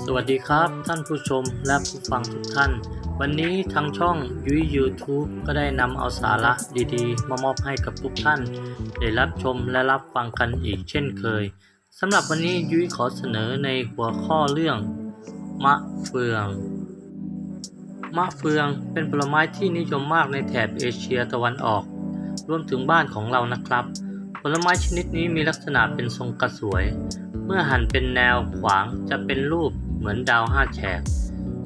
สวัสดีครับท่านผู้ชมและผู้ฟังทุกท่าน วันนี้ทางช่องยุ้ย YouTube ก็ได้นำเอาสาระดีๆ มามอบให้กับทุกท่าน ได้รับชมและรับฟังกันอีกเช่นเคยสำหรับวันนี้ยุ้ยขอเสนอในหัวข้อเรื่อง มะเฟือง มะเฟืองเป็นผลไม้ที่นิยมมากในแถบเอเชียตะวันออก รวมถึงบ้านของเรานะครับ ผลไม้ชนิดนี้มีลักษณะเป็นทรงกระสวย เมื่อหั่นเป็นแนวขวางจะเป็นรูป เหมือนดาวห้าแฉก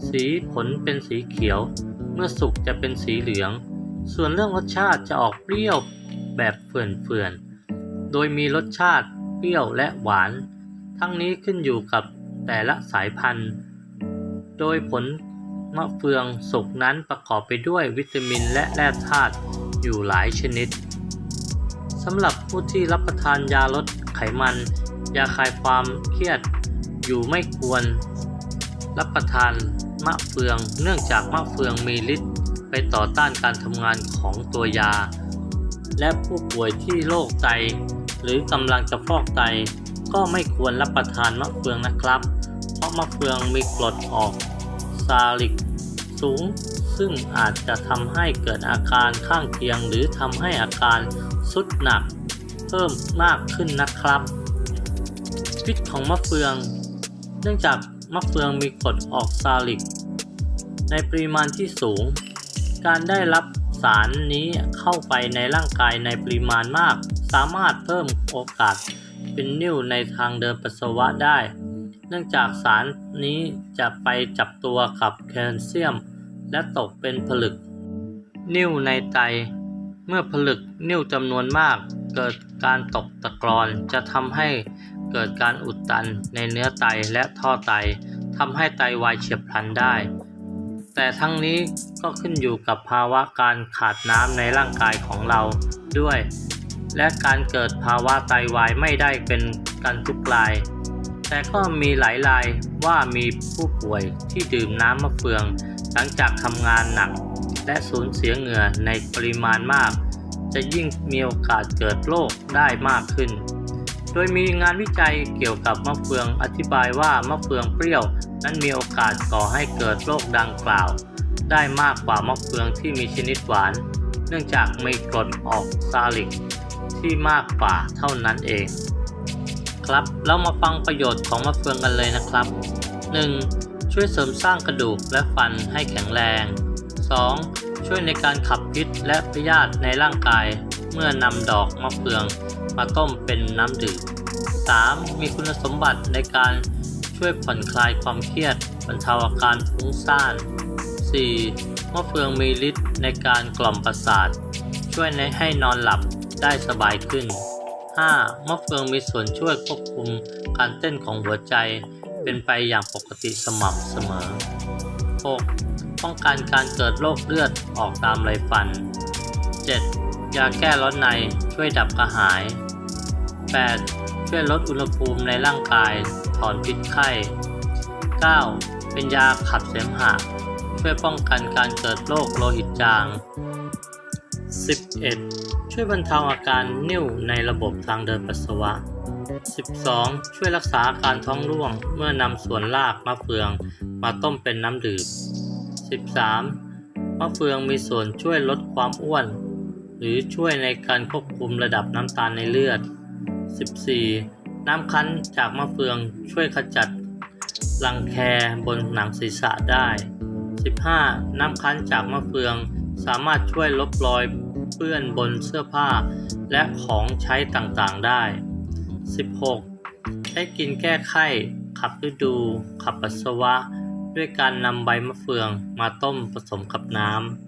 สีผลเป็นสีเขียว เมื่อสุกจะเป็นสีเหลือง ส่วนเรื่องรสชาติจะออกเปรี้ยวแบบเฟื่อนๆ โดยมีรสชาติเปรี้ยวและหวาน ทั้งนี้ขึ้นอยู่กับแต่ละสายพันธุ์ โดยผลมะเฟืองสุกนั้นประกอบไปด้วยวิตามินและแร่ธาตุอยู่หลายชนิดสำหรับผู้ที่รับประทานยาลดไขมัน ยาคลายความเครียด อยู่ไม่ควร รับประทานมะเฟือง เนื่องจากมะเฟืองมีฤทธิ์ไปต่อต้านการทำงานของตัวยา และผู้ป่วยที่โรคไต หรือกำลังจะฟอกไต ก็ไม่ควรรับประทานมะเฟืองนะครับ เพราะมะเฟืองมีกรดออกซาลิกสูง ซึ่งอาจจะทำให้เกิดอาการข้างเคียง หรือทำให้อาการสุดหนักเพิ่มมากขึ้นนะครับพิษของมะเฟือง เนื่องจาก มะเฟืองมีกรดออกซาลิก ในปริมาณที่สูง การได้รับสารนี้เข้าไปในร่างกายในปริมาณมาก สามารถเพิ่มโอกาสเป็นนิ่วในทางเดินปัสสาวะได้ เนื่องจากสารนี้จะไปจับตัวกับแคลเซียม และตกเป็นผลึก นิ่วในไต เมื่อผลึกนิ่วจำนวนมาก เกิดการตกตะกรอนจะทำให้ เกิดการอุดตันในเนื้อไตและท่อไตทำให้ไตวายเฉียบพลันได้ แต่ทั้งนี้ก็ขึ้นอยู่กับภาวะการขาดน้ำในร่างกายของเราด้วย และการเกิดภาวะไตวายไม่ได้เป็นกันทุกราย แต่ก็มีหลายรายว่ามีผู้ป่วยที่ดื่มน้ำมะเฟือง หลังจากทำงานหนัก และสูญเสียเหงื่อในปริมาณมาก จะยิ่งมีโอกาสเกิดโรคได้มากขึ้น ดยมีงานวิจัยเกี่ยวกับมะเฟืองอธิบายว่ามะเฟืองเปรี้ยว นั้นมีโอกาสก่อให้เกิดโรคดังกล่าว ได้มากกว่ามะเฟืองที่มีชนิดหวาน เนื่องจากมีกรดออกซาลิก ที่มากกว่าเท่านั้นเอง ครับเรามาฟังประโยชน์ของมะเฟืองกันเลยนะครับ 1. ช่วยเสริมสร้างกระดูกและฟันให้แข็งแรง 2. ช่วยในการขับพิษและพยาธิในร่างกายเมื่อนำดอกมะเฟือง มาต้มเป็นน้ำดื่ม 3. มีคุณสมบัติในการช่วยผ่อนคลายความเครียดบรรเทาอาการฟุ้งซ่าน 4. มะเฟืองมีฤทธิ์ในการกล่อมประสาท ช่วยในให้นอนหลับได้สบายขึ้น 5. มะเฟืองมีส่วนช่วยควบคุมการเต้นของหัวใจเป็นไปอย่างปกติสม่ำเสมอ 6. ป้องกันการเกิดโรคเลือดออกตามไรฟัน 7. ยาแก้ร้อนในช่วยดับกระหาย 8. ช่วยลดอุณหภูมิในร่างกาย ถอนพิษไข้ 9. เป็นยาขับเสมหะ ช่วยป้องกันการเกิดโรคโลหิตจาง 11. ช่วยบรรเทาอาการนิ่วในระบบทางเดินปัสสาวะ 12. ช่วยรักษาอาการท้องร่วงเมื่อนำส่วนรากมะเฟืองมาต้มเป็นน้ำดื่ม 13. มะเฟืองมีส่วนช่วยลดความอ้วน หรือช่วยในการควบคุมระดับน้ำตาลในเลือด 14. น้ำคั้นจากมะเฟืองช่วยขจัดรังแคบนหนังศีรษะได้ 15. น้ำคั้นจากมะเฟืองสามารถช่วยลบรอยเปื้อนบนเสื้อผ้า และของใช้ต่างๆได้ 16. ใช้กินแก้ไข้ขับฤดู ขับปัสสาวะ ด้วยการนำใบมะเฟืองมาต้มผสมกับน้ำ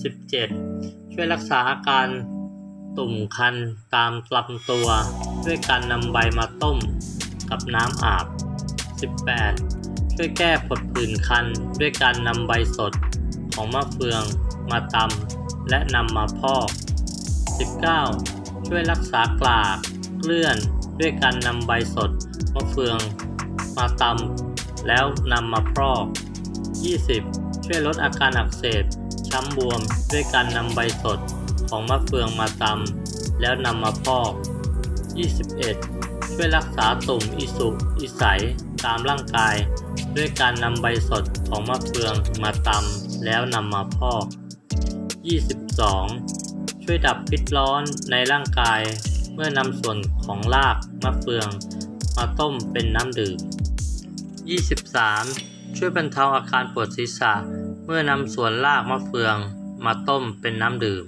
17. ช่วยรักษาอาการตุ่มคันตามลำตัว ด้วยการนำใบมาต้มกับน้ำอาบ 18. ช่วยแก้ผดผื่นคันด้วยการนำใบสดของมะเฟืองมาตำและนำมาพอก 19. ช่วยรักษากลากเกลื่อนด้วยการนำใบสดมะเฟืองมาตำแล้วนำมาพอก 20. ช่วยลดอาการอักเสบ ช้ำบวมด้วยการนำใบสดของมะเฟืองมาตำแล้วนำมาพอก 21. ช่วยรักษาตุ่มอิสุอิใสตามร่างกาย ด้วยการนำใบสดของมะเฟืองมาตำแล้วนำมาพอก 22. ช่วยดับพิษร้อนในร่างกาย เมื่อนำส่วนของรากมะเฟือง มาต้มเป็นน้ำดื่ม 23. ช่วยบรรเทาอาการปวดศีรษะ เมื่อนำส่วนรากมะเฟืองมาต้มเป็นน้ำดื่ม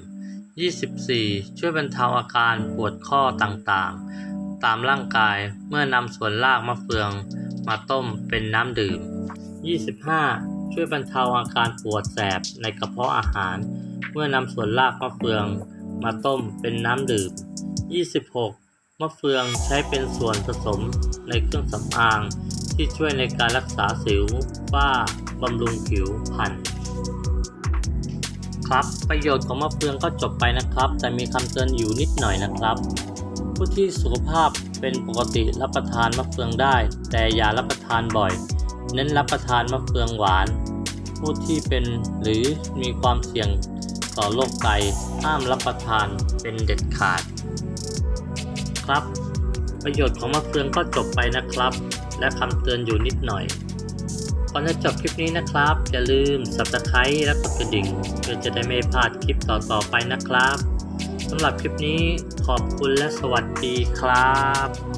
24. ช่วยบรรเทาอาการปวดข้อต่างๆ ตามร่างกายเมื่อนำส่วนรากมะเฟืองมาต้มเป็นน้ำดื่ม 25. ช่วยบรรเทาอาการปวดแสบในกระเพาะอาหาร เมื่อนำส่วนรากมะเฟืองมาต้มเป็นน้ำดื่ม 26. มะเฟืองใช้เป็นส่วนผสมในเครื่องสำอาง ที่ช่วยในการรักษาสิวฝ้าบำรุงผิวพรรณครับประโยชน์ของมะเฟืองก็จบไปนะครับ แต่มีคำเตือนอยู่นิดหน่อยนะครับ ผู้ที่สุขภาพเป็นปกติรับประทานมะเฟืองได้ แต่อย่ารับประทานบ่อย เน้นรับประทานมะเฟืองหวาน ผู้ที่เป็นหรือมีความเสี่ยงต่อโรคไตห้ามรับประทานเป็นเด็ดขาด ครับ ประโยชน์ของมะเฟืองก็จบไปนะครับ และคำเตือนอยู่นิดหน่อยก่อนจะจบคลิปนี้นะครับ อย่าลืม subscribe และกดกระดิ่งเพื่อจะได้ไม่พลาดคลิปต่อๆไปนะครับสำหรับคลิปนี้ขอบคุณและสวัสดีครับ